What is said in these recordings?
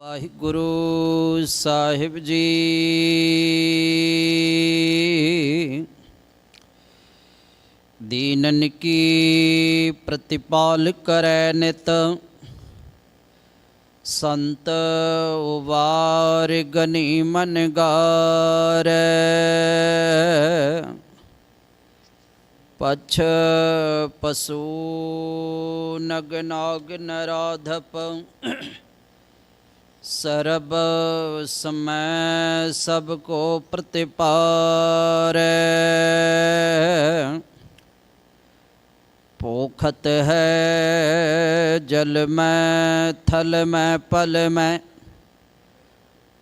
ਵਾਹਿਗੁਰੂ ਸਾਹਿਬ ਜੀ ਦੀਨਨ ਕੀ ਪ੍ਰਤਿਪਾਲ ਕਰੈ ਨਿਤ ਸੰਤ ਉਵਾਰ ਗਨੀ ਮਨ ਗਾਰੈ ਪਛ ਪਸੂ ਨਗ ਨਾਗ ਨਰਾਧਪ ਸਰਬ ਸਮੈ ਸਭ ਕੋ ਪ੍ਰਤਿਪਾਰੈ ਭੋਖਤ ਹੈ ਜਲ ਮੈਂ ਥਲ ਮੈਂ ਪਲ ਮੈਂ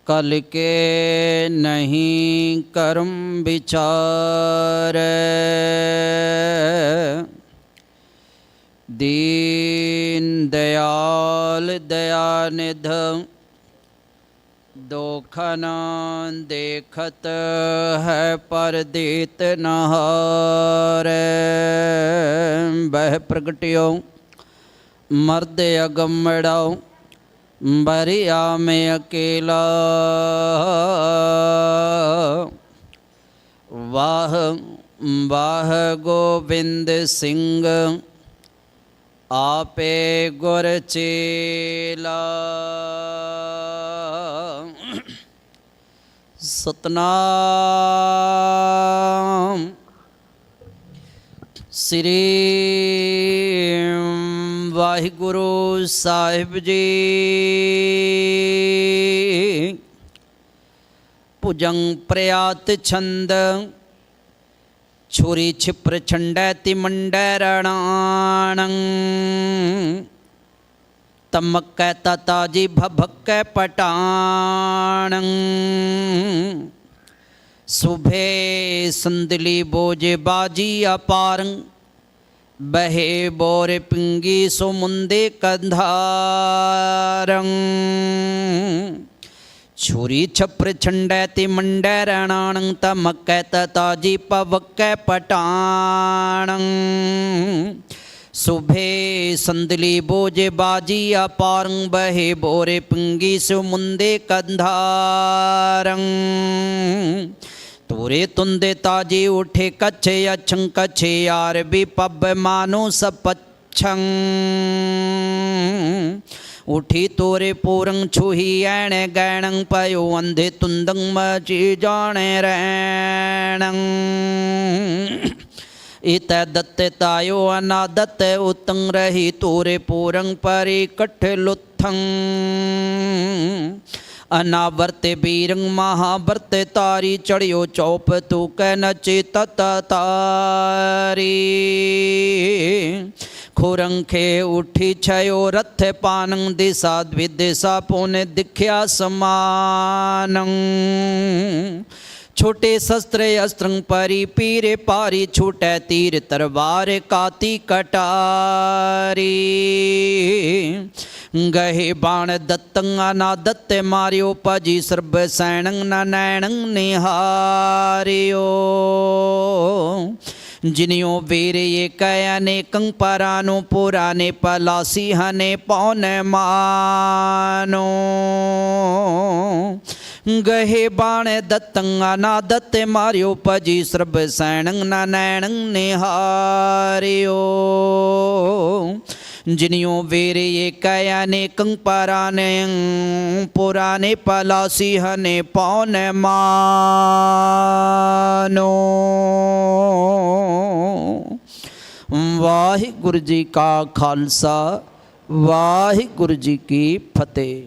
ਕਲ ਕੇ ਨਹੀਂ ਕਰਮ ਵਿਚਾਰੈ ਦੀਨ ਦਇਆਲ ਦਇਆ दुख न देखत है परदीत नहार। बह प्रगटियो, मर्द अगमड़ाओ बरिया में अकेला। वाह वाह गोविंद सिंह, आपे गुर चेला। ਸਤਨਾਮ ਸ੍ਰੀ ਵਾਹਿਗੁਰੂ ਸਾਹਿਬ ਜੀ ਭੁਜੰਗ ਪ੍ਰਿਆਤ ਛੰਦ ਛੁਰੀ ਛਿਪਰ ਛੰਡੈ ਤਿਮੰਡੈ ਰਣਾਣੰ तमक तताजी भभक पटाण सुभे संदली बोजे बाजी अपारंग बहे बोर पिंगी सुमुंदे कंधार। छुरी छप्र छंडैति मंडै रणं तमक ताजी पवक पटाण सुभे संदली बोजे बाजी पारंग बहे बोरे पिंगी सुमुंदे कंधारंग तोरे तुंदे ताजी उठे कच्छे अछं कच्छे यार भी पब मानो सपच्छं। उठी तोरे पोरंग छुही ऐण गैणंग पयो अंधे तुंदंग मची जाने रैणंग ਇਤੈ ਦਿੱਤੇ ਤਾਇਓ ਅਨਾਦਤ, ਉਤੰ ਰਹੀ ਤੋਰੇ ਪੂਰੰ ਪਰੀ ਕਠ ਲੁਥੰ। ਅਨਾਵਰਤੇ ਬੀਰੰ ਮਹਾਵਰਤੇ ਤਾਰੀ, ਚੜਿਓ ਚੌਪ ਤੂ ਕੈ ਨਚੇ ਤਤ ਤਾਰੀ। ਖੁਰੰਖੇ ਉਠੀ ਛਯੋ ਰਥ ਪਾਨੰ, ਦਿਸਾ ਵਿਦਿਸਾ ਪੋਨੇ ਦਿਖਿਆ ਸਮਾਨੰ। छोटे शस्त्र अस्त्रं परी पीरे पारी छूटे तीर तरवार काती कटारी ਗਹੇ ਬਾਣ ਦਤੰਗਾ ਨਾ ਦਤੇ ਮਾਰਿਓ ਪਾਜੀ ਸਰਬ ਸੈਣੰ ਨਾ ਨੈਣੰ ਨਿਹਾਰਿਓ। ਜਿਨਿਓ ਵੇਰੇ ਕਯਾ ਨੇ ਕੰਪਰਾਂ ਨੂੰ ਪੁਰਾਨੇ ਪਲਾਸੀ ਹਨੇ ਪੌਨ ਮਾਨੋ। गहे बाण दत्तंगा ना दत्ते मारियो, पजी सर्ब सैणंग ना ने निहारियो। जिनियो वेरे ये कया ने कंग पराने पुराने पलासी हने पौन मानो। वाहिगुरु जी का खालसा, वाहिगुरु जी की फतेह।